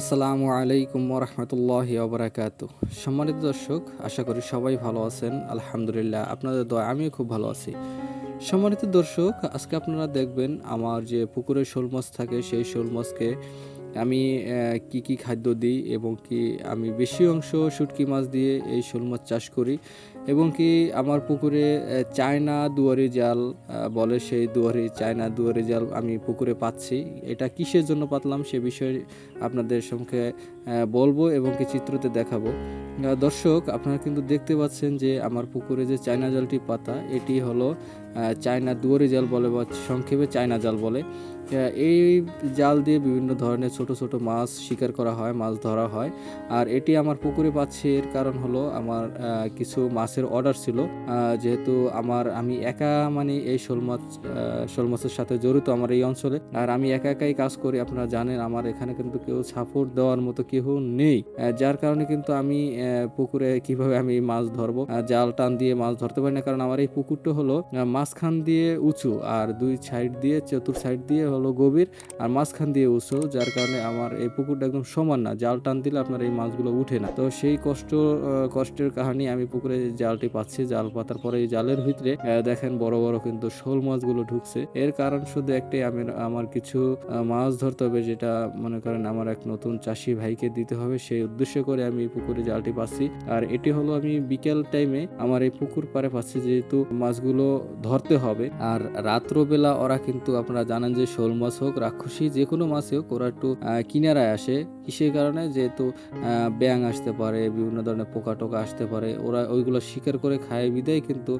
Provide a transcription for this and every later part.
আসসালামু আলাইকুম রহমতুল্লাহ ওবরাকাত সম্মানিত দর্শক, আশা করি সবাই ভালো আছেন। আলহামদুলিল্লাহ, আপনাদের দয়া আমিও খুব ভালো আছি। সম্মানিত দর্শক, আজকে আপনারা দেখবেন আমার যে পুকুরে শোল মাছ থাকে, সেই শোল মাছকে আমি কি কি খাদ্য দিই এবং কি আমি বেশি অংশ শুটকি মাছ দিয়ে এই শোল মাছ চাষ করি এবং কি আমার পুকুরে চায়না দুয়ারি জাল বলে সেই দুয়ারি, চায়না দুয়ারি জাল আমি পুকুরে পাচ্ছি। এটা কিসের জন্য পাতলাম সে বিষয়ে আপনাদের সঙ্গে বলব এবং কি চিত্রতে দেখাবো। দর্শক, আপনারা কিন্তু দেখতে পাচ্ছেন যে আমার পুকুরে যে চায়না জালটি পাতা, এটি হলো চায়না দুয়ারি জাল বলে বা সংক্ষেপে চায়না জাল বলে। এই জাল দিয়ে বিভিন্ন ধরনের ছোট ছোট মাছ শিকার করা হয়, মাছ ধরা হয়। আর এটি আমার পুকুরে পাচ্ছি এর কারণ হলো আমার কিছু মাছের অর্ডার ছিল। যেহেতু আমার, আমি একা মানে এই শোল মাছ শোল মাছের সাথে জড়িত আমার এই অঞ্চলে। আর আমি একা একাই কাজ করি, আপনারা জানেন আমার এখানে কিন্তু কেউ সাপোর্ট দেওয়ার মতো কেউ নেই। যার কারণে কিন্তু আমি পুকুরে কীভাবে আমি মাছ ধরবো জাল টান দিয়ে মাছ ধরতে পারি না। কারণ আমার এই পুকুরটা হলো মাঝখান দিয়ে উঁচু, আর দুই সাইড দিয়ে, চতুর সাইড দিয়ে হলো গভীর আর মাঝখান দিয়ে উঁচু, যার কারণে আমার এই পুকুরটা একদম সমান না। জাল টান দিলে আপনার এই মাছগুলো উঠে না। তো সেই কষ্ট কষ্টের কাহিনী আমি পুকুরে জালটি পাচ্ছি, জাল পাতার পরে এই জালের ভিতরে দেখেন বড় বড় কিন্তু শোল মাছগুলো ঢুকছে। এর কারণ শুধু একটাই, আমি, আমার কিছু মাছ ধরতে হবে যেটা মনে করেন আমার এক নতুন চাষি ভাইকে দিতে হবে। সেই উদ্দেশ্য করে আমি এই পুকুরে জালটি পাচ্ছি। আর এটি হলো আমি বিকেল টাইমে আমার এই পুকুর পাড়ে পাচ্ছি, যেহেতু মাছগুলো ধরতে হবে। আর রাত্রবেলা ওরা কিন্তু আপনারা জানেন যে শোল মাছ হোক, রাক্ষসী যে কোনো মাছই হোক, ওরা একটু কিনারায় আসে। কিসের কারণে? যেহেতু ব্যাং আসতে পারে, বিভিন্ন ধরনের পোকা টোকা আসতে পারে, ওরা ওইগুলো শিকার করে খায় বিদায়। কিন্তু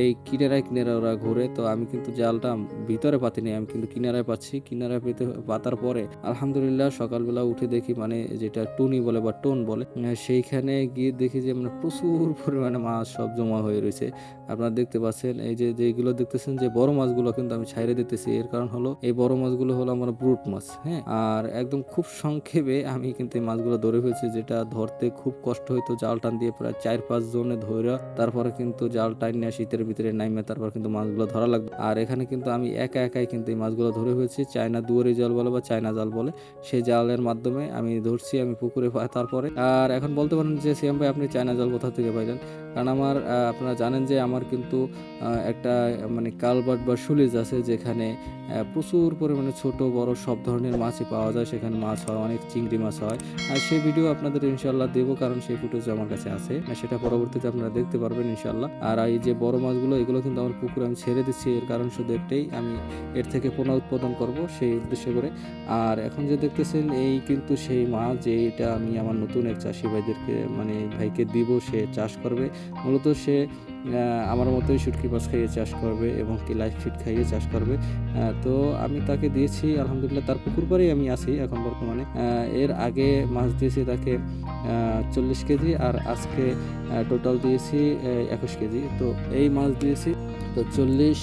এই কিনারায় কিনারায় ওরা ঘুরে। তো আমি কিন্তু জালটা ভিতরে পাতিনি আমি কিন্তু কিনারায় পাচ্ছি। কিনারায় পেতে, পাতার পরে আলহামদুলিল্লাহ সকালবেলা উঠে দেখি মানে যেটা টুনি বলে বা টোন বলে সেইখানে গিয়ে দেখি যে মানে প্রচুর পরিমাণে মাছ সব জমা হয়ে রয়েছে। আপনারা দেখতে পাচ্ছেন, এই যে, যেগুলো দেখতেছেন যে, বড় মাছগুলো কিন্তু আমি ছাইরে দিতেছি। এর কারণ হলো, এই বড় মাছগুলো হলো আমার ব্রুট মাছ হ্যাঁ? আর একদম খুব সংক্ষেপে আমি কিন্তু এই মাছগুলো ধরে ফেলছি, যেটা ধরতে খুব কষ্ট হইতো জাল টান দিয়ে প্রায় চার পাঁচ জনে ধরে তারপরে কিন্তু জাল টান নিয়ে শীতের ভিতরে নাইমে তারপর কিন্তু মাছগুলো ধরা লাগবে। আর এখানে কিন্তু আমি একা একাই কিন্তু এই মাছগুলো ধরে ফেলছি, চায়না দুয়ারি জাল বলে বা চায়না জাল বলে সেই জালের মাধ্যমে আমি ধরছি, আমি পুকুরে তারপরে। আর এখন বলতে পারেন যে সিএম ভাই, আপনি চায়না জাল কোথা থেকে পাইলেন? কারণ আমার আপনারা জানেন যে আমার কিন্তু একটা মানে কালবার্ট বা সুলিজ আছে যেখানে প্রচুর পরিমাণে ছোট, বড় সব ধরনের মাছই পাওয়া যায়। সেখানে মাছ হয়, অনেক চিংড়ি মাছ হয়। আর সেই ভিডিও আপনাদের ইনশাল্লাহ দেবো, কারণ সেই ফুটেজ আমার কাছে আছে। সেটা পরবর্তীতে আপনারা দেখতে পারবেন ইনশাল্লাহ আর এই যে বড় মাছগুলো, এগুলো কিন্তু আমার পুকুরে আমি ছেড়ে দিচ্ছি। এর কারণ শুধু একটাই, আমি এর থেকে পোনা উৎপাদন করব সেই উদ্দেশ্য করে। আর এখন যে দেখতেছেন, এই কিন্তু সেই মাছ যে এটা আমি আমার নতুন এক চাষি ভাইদেরকে মানে ভাইকে দিব, সে চাষ করবে। মূলত সে আমার মতোই শুটকি মাছ খাইয়ে চাষ করবে এবং কি লাইফ ফিট খাইয়ে চাষ করবে। তো আমি তাকে দিয়েছি, আলহামদুলিল্লাহ তার পুকুর পাড়েই আমি আছি এখন বর্তমানে। এর আগে মাছ দিয়েছি তাকে চল্লিশ কেজি আর আজকে টোটাল দিয়েছি একুশ কেজি। তো এই মাছ দিয়েছি, তো চল্লিশ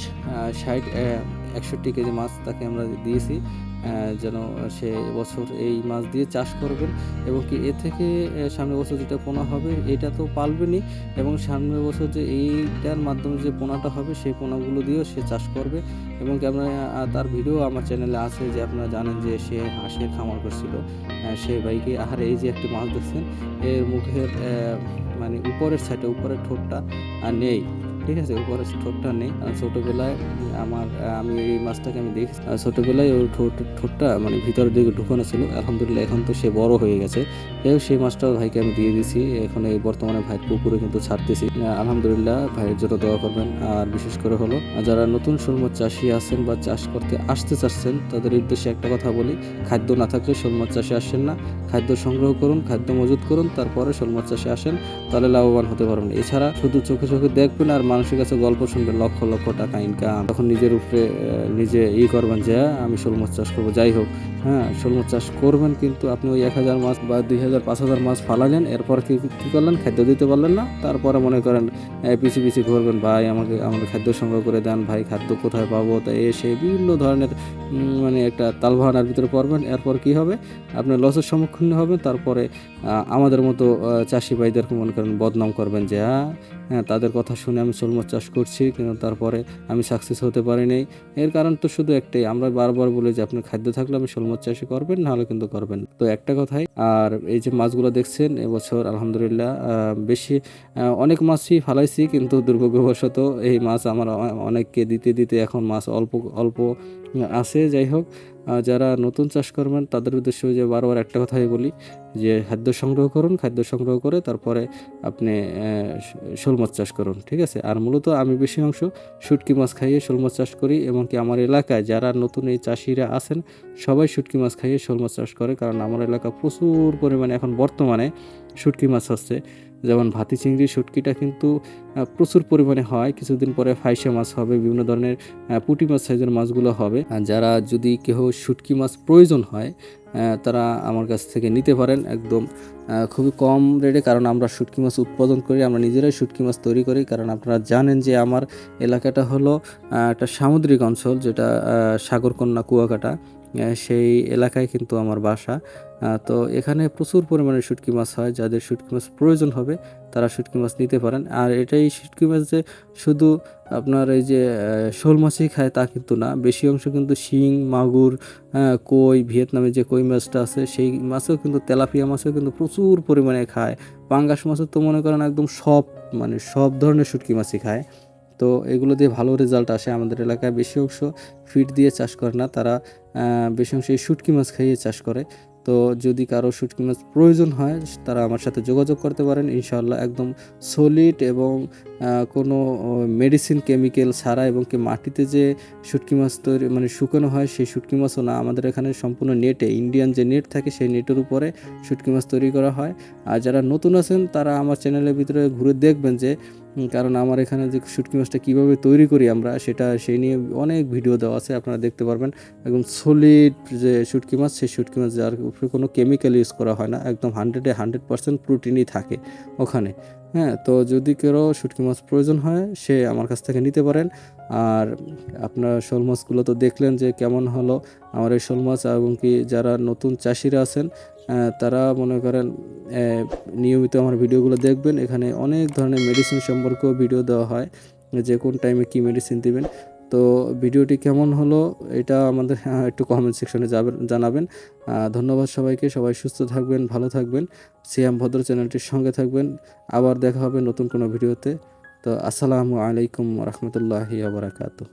ষাট একষট্টি কেজি মাছ তাকে আমরা দিয়েছি। যেন সে বছর এই মাছ দিয়ে চাষ করবেন এবং কি এ থেকে সামনের বছর যেটা পোনা হবে, এটা তো পালবেনই এবং সামনের বছর যে এইটার মাধ্যমে যে পোনাটা হবে, সেই পোনাগুলো দিয়েও সে চাষ করবে এবং কি আপনার তার ভিডিও আমার চ্যানেলে আছে যে আপনারা জানেন যে সে হাঁসের খামার করছিল। সে বাইকে আর এই যে একটি মাছ দেখছেন, এর মুখের মানে উপরের সাইডে উপরের ঠোঁটটা নেই। ঠিক আছে উপরের ঠোঁটটা নেই। ছোটবেলায় আমার আমি এই মাছটাকে আমি দেখি ছোটবেলায় ওর ঠোঁট, ঠোঁটটা মানে ভিতরের দিকে ঢুকানো ছিল। আলহামদুলিল্লাহ এখন তো সে বড় হয়ে গেছে। যাই সেই মাছটাও ভাইকে আমি দিয়ে দিছি। এখন এই বর্তমানে ভাইয়ের পুকুরে কিন্তু ছাড়তেছি। আলহামদুলিল্লাহ ভাইয়ের জন্য দোয়া করবেন। আর বিশেষ করে হলো যারা নতুন মাছ চাষি আছেন বা চাষ করতে আসতে চাচ্ছেন, তাদের উদ্দেশ্যে একটা কথা বলি, খাদ্য না থাকলে শোল মাছ চাষে আসেন না। খাদ্য সংগ্রহ করুন, খাদ্য মজুত করুন, তারপরে শোল মাছ চাষে আসেন, তাহলে লাভবান হতে পারবেন। এছাড়া শুধু চোখে চোখে দেখবেন আর মানুষের কাছে গল্প শুনবেন লক্ষ লক্ষ টাকা ইনকাম তখন নিজের উপরে নিজে ই করবেন যে আমি শোল মাছ চাষ করব যাই হোক। হ্যাঁ শোল মাছ চাষ করবেন কিন্তু আপনি ওই এক হাজার মাছ বা দুই হাজার পাঁচ হাজার মাছ ফালালেন এরপর কি কি করলেন? খাদ্য দিতে পারলেন না। তারপরে মনে করেন আহ, পিছি পিছি ঘুরবেন ভাই আমাকে আমাকে খাদ্য সংগ্রহ করে দেন ভাই খাদ্য কোথায় পাবো? তাই এসে বিভিন্ন ধরনের মানে একটা তালবাহানার ভিতরে পড়বেন। এরপর কি হবে? আপনি লসের সম্মুখীন হবেন। তারপরে আমাদের মতো চাষি ভাইদেরকে মনে করেন বদনাম করবেন যে হ্যাঁ তাদের কথা শুনে আমি শোল মাছ চাষ করছি, কিন্তু তারপরে আমি সাকসেস হতে পারিনি। এর কারণ তো শুধু একটাই, আমরা বারবার বলি যে, আপনার খাদ্য থাকলে আপনি শোল মাছ চাষই করবেন, নাহলে কিন্তু করবেন তো একটা কথাই, আর এই যে মাছগুলো দেখছেন, এবছর আলহামদুলিল্লাহ বেশি অনেক মাছই ফালাইছি, কিন্তু দুর্ভাগ্যবশত এই মাছ আমার অনেককে দিতে দিতে এখন মাছ অল্প অল্প আছে। যাই হোক যারা নতুন চাষ করবেন, তাদের উদ্দেশ্যে যে বারবার একটা কথাই বলি, যে খাদ্য সংগ্রহ করুন, খাদ্য সংগ্রহ করে তারপরে আপনি শোল মাছ চাষ করুন, ঠিক আছে? আর মূলত আমি বেশি অংশ শুটকি মাছ খাইয়ে শোল মাছ চাষ করি এবং কি আমার এলাকায় যারা নতুন এই চাষিরা আছেন, সবাই শুটকি মাছ খাইয়ে শোল মাছ চাষ করে, কারণ আমার এলাকা প্রচুর পরিমাণে এখন বর্তমানে শুটকি মাছ হচ্ছে যেমন ভাতি চিংড়ি শুটকিটা কিন্তু প্রচুর পরিমাণে হয়। কিছুদিন পরে ফাইসে মাছ হবে, বিভিন্ন ধরনের পুঁটি মাছ সাইজের মাছগুলো হবে। যারা যদি কেউ শুটকি মাছ প্রয়োজন হয় তারা আমার কাছ থেকে নিতে পারেন একদম খুবই কম রেটে। কারণ আমরা শুটকি মাছ উৎপাদন করি, আমরা নিজেরাই শুটকি মাছ তৈরি করি। কারণ আপনারা জানেন যে আমার এলাকাটা হলো একটা সামুদ্রিক অঞ্চল, যেটা সাগরকন্যা কুয়াকাটা। সেই এলাকায় কিন্তু আমার বাসা। তো এখানে প্রচুর পরিমাণে শুটকি মাছ হয়, যাদের শুটকি মাছ প্রয়োজন হবে তারা শুটকি মাছ নিতে পারেন। আর এটাই শুটকি মাছ যে শুধু আপনার এই যে শোল মাছই খায় তা কিন্তু না। বেশি অংশ কিন্তু শিং, মাগুর কই, ভিয়েতনামে যে কই মাছটা আছে, সেই মাছও কিন্তু, তেলাপিয়া মাছও কিন্তু প্রচুর পরিমাণে খায়। পাঙ্গাস মাছও তো মনে করেন একদম সব মানে সব ধরনের শুটকি মাছই খায়। তো এগুলো দিয়ে ভালো রেজাল্ট আসে আমাদের এলাকায়। বেশি অংশ ফিড দিয়ে চাষ করে না, তারা বেশি অংশ শুটকি মাছ খাইয়ে চাষ করে। তো যদি কারও শুটকি মাছ প্রয়োজন হয়, তারা আমার সাথে যোগাযোগ করতে পারেন। ইনশাল্লাহ একদম সলিড এবং কোনো মেডিসিন কেমিক্যাল ছাড়া এবং কি মাটিতে যে শুটকি মাছ তৈরি মানে শুকানো হয়, সেই শুটকি মাছও না। আমাদের এখানে সম্পূর্ণ নেটে ইন্ডিয়ান যে নেট থাকে, সেই নেটের উপরে শুটকি মাছ তৈরি করা হয়। আর যারা নতুন আছেন, তারা আমার চ্যানেলের ভিতরে ঘুরে দেখবেন যে কারণ আমার এখানে যে শুটকি মাছটা কীভাবে তৈরি করি আমরা, সেটা সেই নিয়ে অনেক ভিডিও দেওয়া আছে, আপনারা দেখতে পারবেন। একদম সলিড যে শুটকি মাছ, সেই শুটকি মাছ যার উপরে কোনো কেমিক্যাল ইউজ করা হয় না, একদম হান্ড্রেডে হান্ড্রেড পার্সেন্ট প্রোটিনই থাকে ওখানে। হ্যাঁ তো যদি কেউ শুটকি মাছ প্রয়োজন হয়, সে আমার কাছ থেকে নিতে পারেন। আর আপনার শোল মাছগুলো তো দেখলেন যে কেমন হলো। আমার এই শোল মাছ এবং কি যারা নতুন চাষিরা আছেন তারা মনে করেন নিয়মিত আমার ভিডিওগুলো দেখবেন। এখানে অনেক ধরনের মেডিসিন সম্পর্কেও ভিডিও দেওয়া হয়, যে কোন টাইমে কী মেডিসিন দিবেন। তো ভিডিওটি কেমন হলো, এটা আমাদের একটু কমেন্ট সেকশনে যাবেন, জানাবেন। ধন্যবাদ সবাইকে, সবাই সুস্থ থাকবেন, ভালো থাকবেন। সিয়াম ভদ্র চ্যানেলটির সঙ্গে থাকবেন। আবার দেখা হবে নতুন কোনো ভিডিওতে তো। আসসালামু আলাইকুম রহমতুল্লাহি আবরাকাতু